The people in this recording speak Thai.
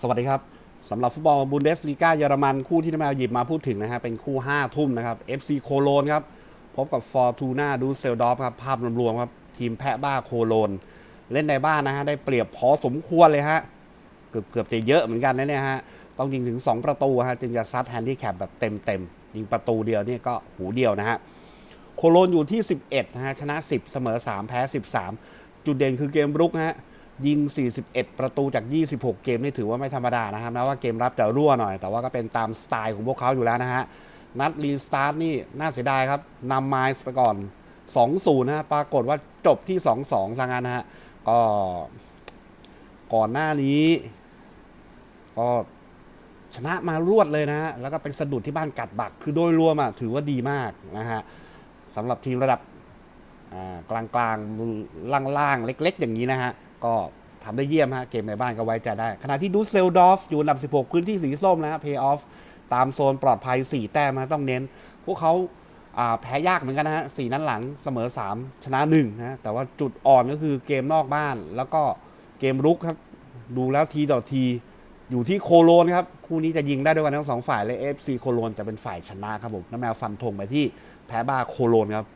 สวัสดีครับสำหรับฟุตบอลบุนเดสลีกาเยอรมันคู่ที่น้ำแมวหยิบมาพูดถึงนะฮะเป็นคู่ 5 ทุ่มนะครับ FC โคโลนครับ พบกับฟอร์ตูนาดูเซลดอฟครับ ภาพรวมครับ ทีมแพะบ้าโคโลน เล่นในบ้านนะฮะ ได้เปรียบพอสมควรเลยฮะ เกือบเกือบจะเยอะเหมือนกันนะเนี่ยฮะ ต้องยิงถึง 2 ประตูฮะ จึงจะซัดแฮนดี้แคปแบบเต็มๆยิงประตูเดียวนี่ก็หูเดียวนะฮะโคโลนอยู่ที่ 11นะฮะชนะ 10 เสมอ 3 แพ้ 13 จุดเด่นคือเกมรุกฮะ ยิง 41 ประตูจาก 26 เกมนี่ถือว่าไม่ธรรมดานะครับนะว่าเกมรับจะรั่วหน่อย แต่ว่าก็เป็นตามสไตล์ของพวกเขาอยู่แล้วนะฮะ นัดรีสตาร์ทนี่น่าเสียดายครับนำไมล์ไปก่อน 2-0นะฮะปรากฏว่าจบที่ 2-2ซะงั้นนะฮะ ก็ก่อนหน้านี้ ก็ชนะมารวดเลยนะฮะ แล้วก็เป็นสะดุดที่บ้านกัดบัก คือโดยรวมอะถือว่าดีมากนะฮะสำหรับทีมระดับกลางกลางๆล่างๆเล็ก ๆ อย่างนี้นะฮะ ก็ทำได้เยี่ยมฮะเกมในบ้านก็ไว้ใจได้ ขณะที่ดูเซลดอฟอยู่อันดับ 16 พื้นที่สีส้มนะฮะเพย์ออฟตามโซนปลอดภัย 4 แต้มนะต้องเน้น พวกเขาแพ้ยากเหมือนกันนะฮะสี่นัดหลังเสมอ 3 ชนะ1นะแต่ว่าจุดอ่อนก็คือเกมนอกบ้าน แล้วก็เกมรุกครับ ดูแล้วทีต่อที อยู่ที่โคโลนครับ คู่นี้จะยิงได้ด้วยกันทั้งสองฝ่ายเลย FC โคโลนจะเป็นฝ่ายชนะครับผมน้ำแมวฟันธงไปที่แพ้บ้าโคโลนครับ